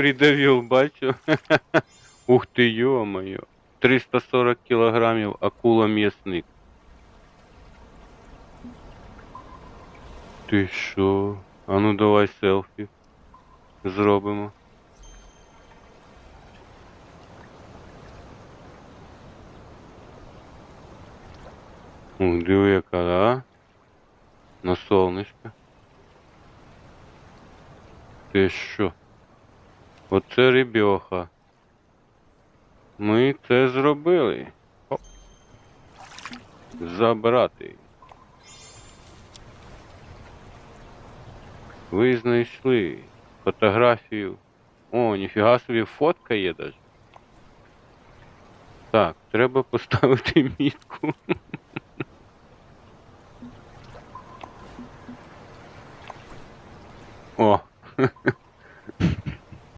придавил, бачу. Ух ти, ё-моё. 340 кілограмів акула м'ясник. Ти що? А ну давай селфі. Зробимо. О, диви яка, а? На сонечко. Ти що? Оце рибьоха. Ми це зробили. Забрати. Ви знайшли фотографію. О, ніфіга собі фотка є даже. Так, треба поставити мітку. О,